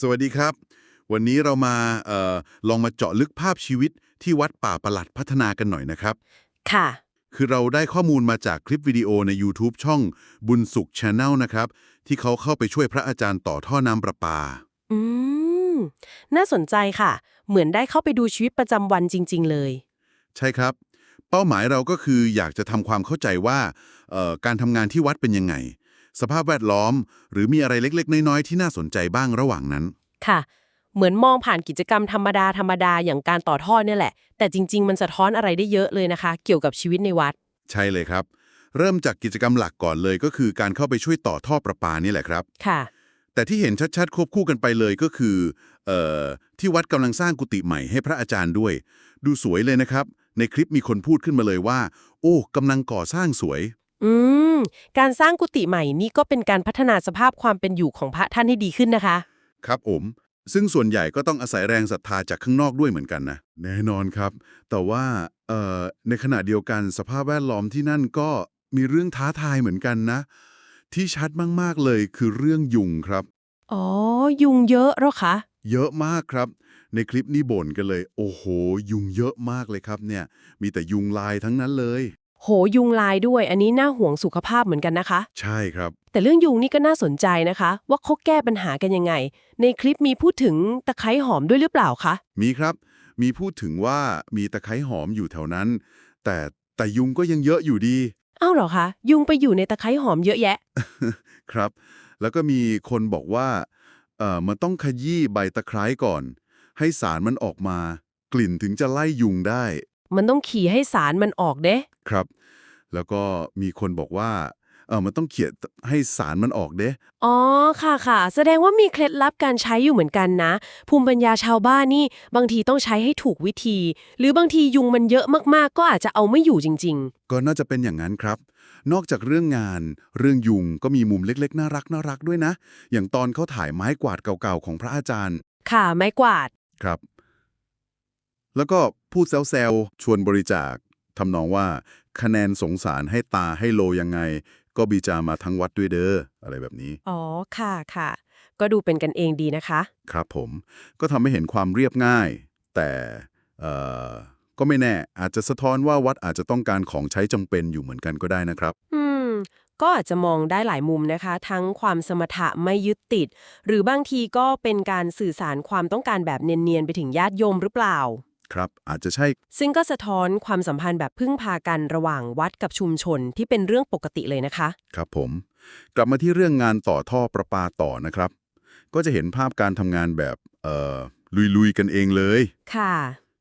สวัสดีครับ วันนี้เรามาเอ่อลองมาเจาะลึกภาพชีวิตที่วัดป่าประหลัดพัฒนากันหน่อยนะครับ ค่ะ คือเราได้ข้อมูลมาจากคลิปวิดีโอใน YouTube ช่องบุญสุข Channel นะครับ ที่เขาเข้าไปช่วยพระอาจารย์ต่อท่อน้ำประปา อืม น่าสนใจค่ะ เหมือนได้เข้าไปดูชีวิตประจำวันจริง ๆ เลย ใช่ครับ เป้าหมายเราก็คืออยากจะทำความเข้าใจว่าเอ่อการทำงานที่วัดเป็นยังไง สภาพแวดล้อม หรือมีอะไรเล็ก ๆ น้อย ๆ ที่น่าสนใจบ้างระหว่างนั้น ค่ะ เหมือนมองผ่านกิจกรรมธรรมดาธรรมดาอย่างการต่อท่อเนี่ยแหละ แต่จริง ๆ มันสะท้อนอะไรได้เยอะเลยนะคะ เกี่ยวกับชีวิตในวัด ใช่เลยครับ เริ่มจากกิจกรรมหลักก่อนเลย ก็คือการเข้าไปช่วยต่อท่อประปานี่แหละครับ ค่ะ แต่ที่เห็นชัดๆ ควบคู่กันไปเลยก็คือเอ่อที่วัดกำลังสร้างกุฏิใหม่ให้พระอาจารย์ด้วย ดูสวยเลยนะครับ ในคลิปมีคนพูดขึ้นมาเลยว่า โอ้กำลังก่อสร้างสวย อืม การสร้างกุฏิใหม่นี่ก็เป็นการพัฒนาสภาพความเป็นอยู่ของพระท่านให้ดีขึ้นนะคะ ครับผม ซึ่งส่วนใหญ่ก็ต้องอาศัยแรงศรัทธาจากข้างนอกด้วยเหมือนกันนะ แน่นอนครับ แต่ว่าเอ่อในขณะเดียวกันสภาพแวดล้อมที่นั่นก็มีเรื่องท้าทายเหมือนกันนะ ที่ชัดมากๆเลยคือเรื่องยุงครับ อ๋อ ยุงเยอะเหรอคะ เยอะมากครับ ในคลิปนี้บ่นกันเลย โอ้โห ยุงเยอะมากเลยครับเนี่ย มีแต่ยุงลายทั้งนั้นเลย โหยุงลายด้วย อันนี้น่าห่วงสุขภาพเหมือนกันนะคะ ใช่ครับ แต่เรื่องยุงนี่ก็น่าสนใจนะคะ ว่าเขาแก้ปัญหากันยังไง ในคลิปมีพูดถึงตะไคร้หอมด้วยหรือเปล่าคะมีครับ มีพูดถึงว่ามีตะไคร้หอมอยู่แถวนั้น แต่แต่ยุงก็ยังเยอะอยู่ดี อ้าวเหรอคะ ยุงไปอยู่ในตะไคร้หอมเยอะแยะ ครับ แล้วก็มีคนบอกว่าเอ่อมันต้องขยี้ใบตะไคร้ก่อน ให้สารมันออกมา กลิ่นถึงจะไล่ยุงได้ มันต้องขี่ให้สารมันออกเด้ครับ แล้วก็มีคนบอกว่าเออมันต้องเขียนให้สารมันออกเด้อ๋อ ค่ะค่ะ แสดงว่ามีเคล็ดลับการใช้อยู่เหมือนกันนะ ภูมิปัญญาชาวบ้านนี่บางทีต้องใช้ให้ถูกวิธี หรือบางทียุงมันเยอะมากๆ ก็อาจจะเอาไม่อยู่จริงก็น่าจะเป็นอย่างนั้นครับ นอกจากเรื่องงาน เรื่องยุงก็มีมุมเล็กๆ น่ารักน่ารักด้วยนะ อย่างตอนเขาถ่ายไม้กวาดเก่าๆของพระอาจารย์ๆค่ะ ไม้กวาด ครับ แล้วก็พูดแซวๆชวนบริจาคทำนองว่าคะแนนสงสารให้ตาให้โลยังไง ก็บีจามาทั้งวัดด้วยเด้ออะไรแบบนี้ อ๋อค่ะค่ะ ก็ดูเป็นกันเองดีนะคะ ครับผมก็ทำให้เห็นความเรียบง่าย แต่เอ่อก็ไม่แน่อาจจะสะท้อนว่าวัดอาจจะต้องการของใช้จำเป็นอยู่เหมือนกันก็ได้นะครับ อืม ก็อาจจะมองได้หลายมุมนะคะ ทั้งความสมถะไม่ยึดติด หรือบางทีก็เป็นการสื่อสารความต้องการแบบเนียนๆไปถึงญาติโยมหรือเปล่า ครับ อาจจะใช่ ซึ่งก็สะท้อนความสัมพันธ์แบบพึ่งพากันระหว่างวัดกับชุมชนที่เป็นเรื่องปกติเลยนะคะ ครับผม กลับมาที่เรื่องงานต่อท่อประปาต่อนะครับ ก็จะเห็นภาพการทำงานแบบเอ่อลุยๆกันเองเลย ค่ะ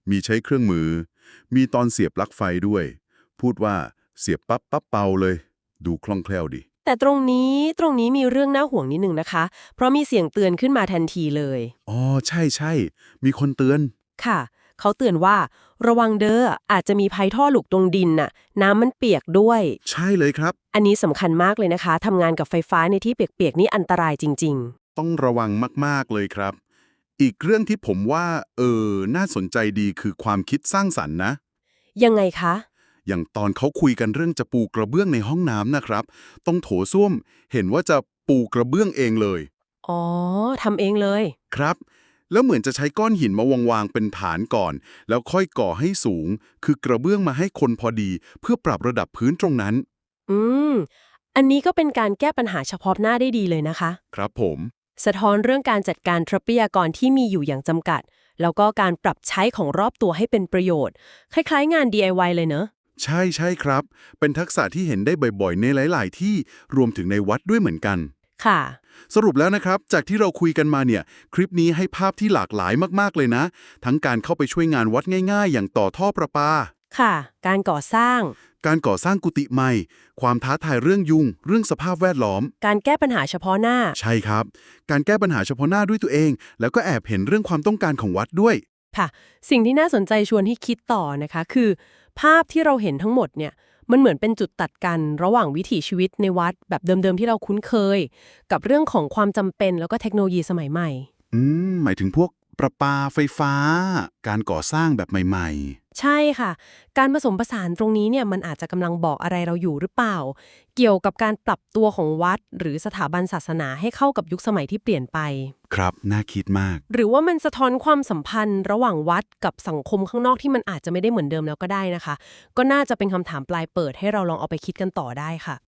มีใช้เครื่องมือ มีตอนเสียบปลั๊กไฟด้วย พูดว่าเสียบปั๊บปั๊บเป่าเลย ดูคล่องแคล่วดี แต่ตรงนี้ตรงนี้มีเรื่องน่าห่วงนิดนึงนะคะ เพราะมีเสียงเตือนขึ้นมาทันทีเลย อ๋อ ใช่ใช่ มีคนเตือน ค่ะ เขาเตือนว่า ระวังเด้ออาจจะมีภัยท่อหลุกตรงดินน่ะ น้ำมันเปียกด้วย ใช่เลยครับ อันนี้สำคัญมากเลยนะคะทำงานกับไฟฟ้าในที่เปียกๆนี่อันตรายจริงต้องระวังมากๆเลยครับ อีกเรื่องที่ผมว่า เออ น่าสนใจดีคือความคิดสร้างสรรค์นะๆยังไงคะ อย่างตอนเขาคุยกันเรื่องจะปูกระเบื้องในห้องน้ำนะครับต้องโถส้วมเห็นว่าจะปูกระเบื้องเองเลย อ๋อทำเองเลย ครับ แล้วเหมือนจะใช้ก้อนหินมาวางๆเป็นฐานก่อน แล้วค่อยก่อให้สูง คือกระเบื้องมาให้คนพอดี เพื่อปรับระดับพื้นตรงนั้น อืม อันนี้ก็เป็นการแก้ปัญหาเฉพาะหน้าได้ดีเลยนะคะ ครับผม สะท้อนเรื่องการจัดการทรัพยากรที่มีอยู่อย่างจำกัด แล้วก็การปรับใช้ของรอบตัวให้เป็นประโยชน์ คล้ายๆ งาน DIY เลยเนอะใช่ใช่ครับ เป็นทักษะที่เห็นได้บ่อยๆ ในหลาย ๆ ที่รวมถึงในวัดด้วยเหมือนกัน ค่ะ สรุปแล้วนะครับ จากที่เราคุยกันมาเนี่ย คลิปนี้ให้ภาพที่หลากหลายมากๆเลยนะ ทั้งการเข้าไปช่วยงานวัดง่าย ๆ อย่างต่อท่อประปา ค่ะ การก่อสร้าง การก่อสร้างกุฏิใหม่ ความท้าทายเรื่องยุง เรื่องสภาพแวดล้อม การแก้ปัญหาเฉพาะหน้า ใช่ครับ การแก้ปัญหาเฉพาะหน้าด้วยตัวเอง แล้วก็แอบเห็นเรื่องความต้องการของวัดด้วย ค่ะ สิ่งที่น่าสนใจชวนให้คิดต่อนะคะ คือ ภาพที่เราเห็นทั้งหมดเนี่ย มันเหมือนเป็นจุดตัดกันระหว่างวิถีชีวิตในวัดแบบเดิมๆที่เราคุ้นเคย กับเรื่องของความจำเป็นแล้วก็เทคโนโลยีสมัยใหม่ อืม หมายถึงพวกประปาไฟฟ้า การก่อสร้างแบบใหม่ ใช่ค่ะ การผสมผสานตรงนี้เนี่ยมันอาจจะกำลังบอกอะไรเราอยู่หรือเปล่า เกี่ยวกับการปรับตัวของวัด หรือสถาบันศาสนาให้เข้ากับยุคสมัยที่เปลี่ยนไป ครับ น่าคิดมาก หรือว่ามันสะท้อนความสัมพันธ์ ระหว่างวัดกับสังคมข้างนอกที่มันอาจจะไม่ได้เหมือนเดิมแล้วก็ได้นะคะ ก็น่าจะเป็นคำถามปลายเปิดให้เราลองเอาไปคิดกันต่อได้ค่ะ